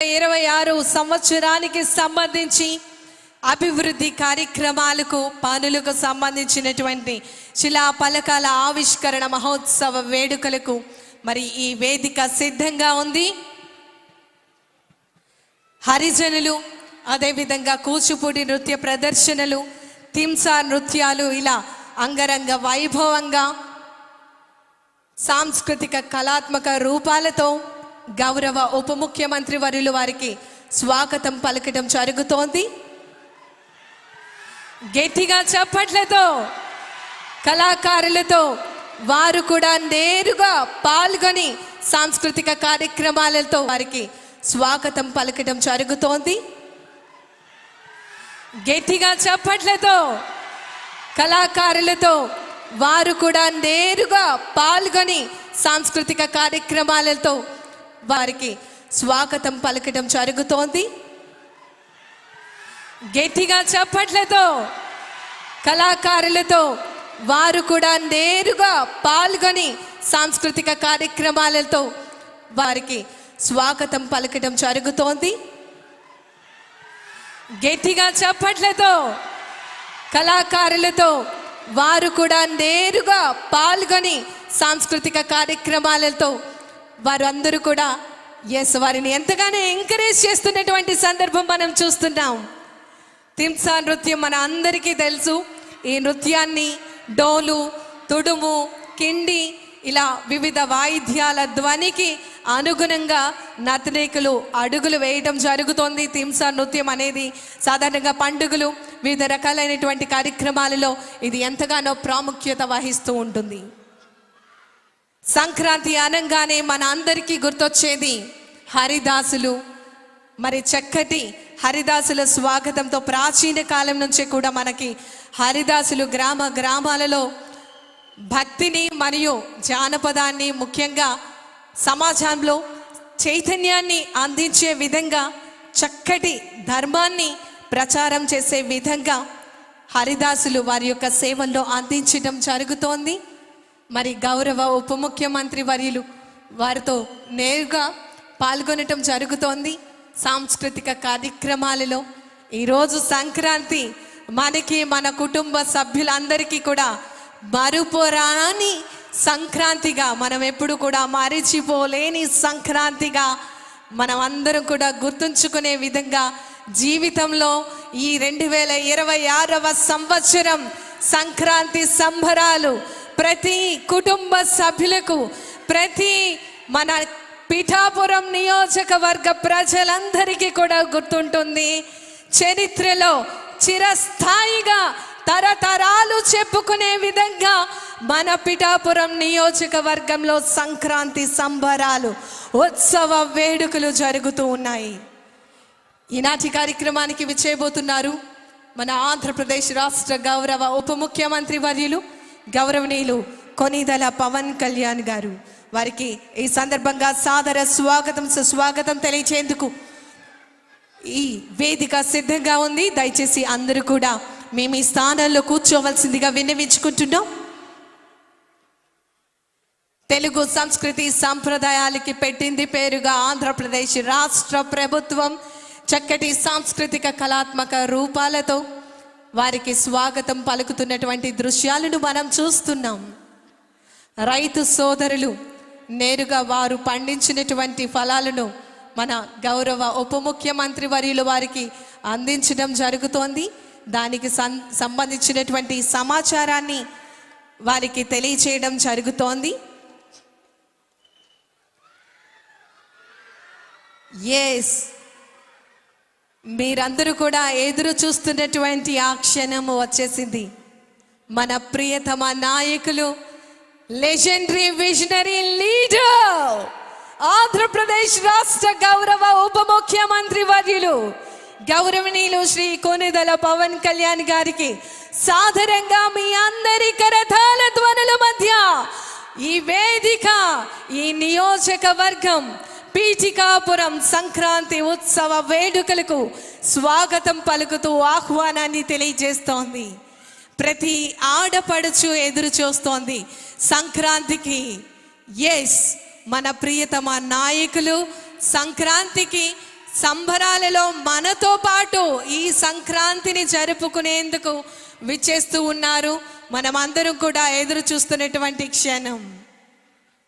ఇరవై ఆరు సంవత్సరానికి సంబంధించి అభివృద్ధి కార్యక్రమాలకు పనులకు సంబంధించినటువంటి శిలా పలకాల ఆవిష్కరణ మహోత్సవ వేడుకలకు మరి ఈ వేదిక సిద్ధంగా ఉంది. హరిజనులు అదేవిధంగా కూచిపూడి నృత్య ప్రదర్శనలు తింసా నృత్యాలు ఇలా అంగరంగ వైభవంగా సాంస్కృతిక కళాత్మక రూపాలతో గౌరవ ఉప ముఖ్యమంత్రి వర్యులు వారికి స్వాగతం పలకడం జరుగుతోంది. గట్టిగా చప్పట్లతో కళాకారులతో వారు కూడా నేరుగా పాల్గొని సాంస్కృతిక కార్యక్రమాలతో వారికి స్వాగతం పలకడం జరుగుతోంది. గట్టిగా చప్పట్లతో కళాకారులతో వారు కూడా నేరుగా పాల్గొని సాంస్కృతిక కార్యక్రమాలతో వారికి స్వాగతం పలకడం జరుగుతోంది. గట్టిగా చప్పట్లతో కళాకారులతో వారు కూడా నేరుగా పాల్గొని సాంస్కృతిక కార్యక్రమాలతో వారికి స్వాగతం పలకడం జరుగుతోంది. గట్టిగా చప్పట్లతో కళాకారులతో వారు కూడా నేరుగా పాల్గొని సాంస్కృతిక కార్యక్రమాలతో వారందరూ కూడా ఎస్ వారిని ఎంతగానో ఎంకరేజ్ చేస్తున్నటువంటి సందర్భం మనం చూస్తున్నాం. తింసా నృత్యం మన అందరికీ తెలుసు. ఈ నృత్యాన్ని డోలు తుడుము కిండి ఇలా వివిధ వాయిద్యాల ధ్వనికి అనుగుణంగా నతనేకులు అడుగులు వేయడం జరుగుతోంది. తింసా నృత్యం అనేది సాధారణంగా పండుగలు వివిధ రకాలైనటువంటి కార్యక్రమాలలో ఇది ఎంతగానో ప్రాముఖ్యత వహిస్తూ ఉంటుంది. సంక్రాంతి అనగానే మన అందరికీ గుర్తొచ్చేది హరిదాసులు. మరి చక్కటి హరిదాసుల స్వాగతంతో ప్రాచీన కాలం నుంచే కూడా మనకి హరిదాసులు గ్రామ గ్రామాలలో భక్తిని మరియు జానపదాన్ని ముఖ్యంగా సమాజంలో చైతన్యాన్ని అందించే విధంగా చక్కటి ధర్మాన్ని ప్రచారం చేసే విధంగా హరిదాసులు వారి యొక్క సేవల్లో అందించడం జరుగుతోంది. మరి గౌరవ ఉప ముఖ్యమంత్రి వర్యులు వారితో నేరుగా పాల్గొనటం జరుగుతోంది. సాంస్కృతిక కార్యక్రమాలలో ఈరోజు సంక్రాంతి మనకి మన కుటుంబ సభ్యులందరికీ కూడా మరుపురాని సంక్రాంతిగా మనం ఎప్పుడు కూడా మరిచిపోలేని సంక్రాంతిగా మనం అందరం కూడా గుర్తుంచుకునే విధంగా జీవితంలో ఈ రెండు వేల ఇరవై ఆరవ సంవత్సరం సంక్రాంతి సంబరాలు ప్రతి కుటుంబ సభ్యులకు ప్రతి మన పిఠాపురం నియోజకవర్గ ప్రజలందరికీ కూడా గుర్తుంటుంది చరిత్రలో చిరస్థాయిగా తరతరాలు చెప్పుకునే విధంగా మన పిఠాపురం నియోజకవర్గంలో సంక్రాంతి సంబరాలు ఉత్సవ వేడుకలు జరుగుతూ ఉన్నాయి. ఈనాటి కార్యక్రమానికి విచ్చేయబోతున్నారు మన ఆంధ్రప్రదేశ్ రాష్ట్ర గౌరవ ఉప ముఖ్యమంత్రి వర్యులు గౌరవనీయులు కొనిదల పవన్ కళ్యాణ్ గారు. వారికి ఈ సందర్భంగా సాదర స్వాగతం సుస్వాగతం తెలియచేందుకు ఈ వేదిక సిద్ధంగా ఉంది. దయచేసి అందరూ కూడా మేము ఈ స్థానాల్లో కూర్చోవలసిందిగా విన్నవించుకుంటున్నాం. తెలుగు సంస్కృతి సంప్రదాయాలకి పెట్టింది పేరుగా ఆంధ్రప్రదేశ్ రాష్ట్ర ప్రభుత్వం చక్కటి సాంస్కృతిక కళాత్మక రూపాలతో వారికి స్వాగతం పలుకుతున్నటువంటి దృశ్యాలను మనం చూస్తున్నాం. రైతు సోదరులు నేరుగా వారు పండించినటువంటి ఫలాలను మన గౌరవ ఉప ముఖ్యమంత్రి వర్యులు వారికి అందించడం జరుగుతోంది. దానికి సం సంబంధించినటువంటి సమాచారాన్ని వారికి తెలియచేయడం జరుగుతోంది. ఎస్ మీరందరూ కూడా ఎదురు చూస్తున్నటువంటి ఆ క్షణము వచ్చేసింది. మన ప్రియతమ నాయకులు లెజెండరీ విజనరీ లీడర్ ఆంధ్రప్రదేశ్ రాష్ట్ర గౌరవ ఉప ముఖ్యమంత్రి వర్యులు గౌరవనీయులు శ్రీ కొనిదల పవన్ కళ్యాణ్ గారికి సాధారణంగా మీ అందరి కరతాల ధ్వనుల మధ్య ఈ వేదిక ఈ నియోజకవర్గం పీఠికాపురం సంక్రాంతి ఉత్సవ వేడుకలకు స్వాగతం పలుకుతూ ఆహ్వానాన్ని తెలియజేస్తోంది. ప్రతి ఆడపడుచు ఎదురు చూస్తోంది సంక్రాంతికి. ఎస్ మన ప్రియతమ నాయకులు సంక్రాంతికి సంబరాలలో మనతో పాటు ఈ సంక్రాంతిని జరుపుకునేందుకు విచ్చేస్తూ ఉన్నారు. మనమందరం కూడా ఎదురు చూస్తున్నటువంటి క్షణం.